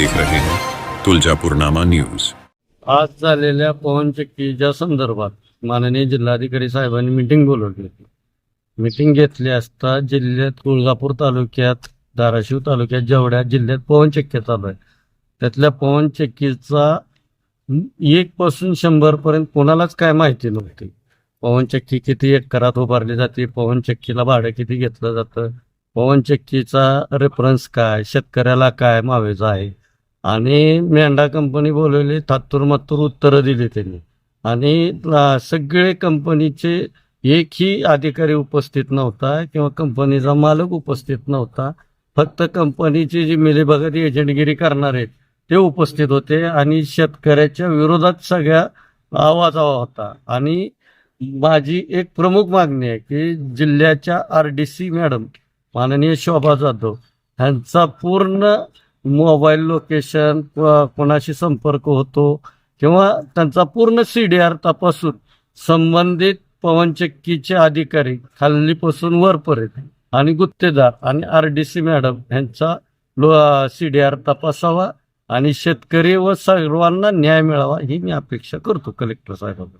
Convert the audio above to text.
देख रहे हैं। तुलजापूरनामा न्यूज। आज झालेल्या पवन चक्कीच्या संदर्भात माननीय जिल्हाधिकारी साहेबांनी मिटिंग बोलवली होती. मिटिंग घेतली असता जिल्ह्यात तुळजापूर तालुक्यात धाराशिव तालुक्यात जेवढ्या जिल्ह्यात पवन चालू आहे त्यातल्या पवन चक्कीचा एक पासून शंभर पर्यंत कोणालाच काय माहिती नव्हती. पवन चक्की किती एकरात उभारली जाते पवन चक्कीला भाडं किती घेतलं जातं पवन चक्कीचा रेफरन्स काय शेतकऱ्याला काय मावेचा आहे आणि मेंढा कंपनी बोलवली थातूर मात्तूर उत्तरं दिली त्यांनी. आणि सगळे कंपनीचे एकही अधिकारी उपस्थित नव्हता किंवा कंपनीचा मालक उपस्थित नव्हता. फक्त कंपनीची जी मिलीभगत एजंटगिरी करणार आहेत ते उपस्थित होते आणि शेतकऱ्याच्या विरोधात सगळ्या आवाज होता. आणि माझी एक प्रमुख मागणी आहे की जिल्ह्याच्या आर डी सी मॅडम माननीय शोभा जाधव ह्यांचा पूर्ण मोबाईल लोकेशन कोणाशी संपर्क होतो किंवा त्यांचा पूर्ण सी डी आर तपासून संबंधित पवनचक्कीचे अधिकारी खाल्लीपासून वरपर्यंत आणि गुत्तेदार आणि आर डी सी मॅडम यांचा लो सी डी आर तपासावा आणि शेतकरी व सर्वांना न्याय मिळावा ही मी अपेक्षा करतो कलेक्टर साहेबांना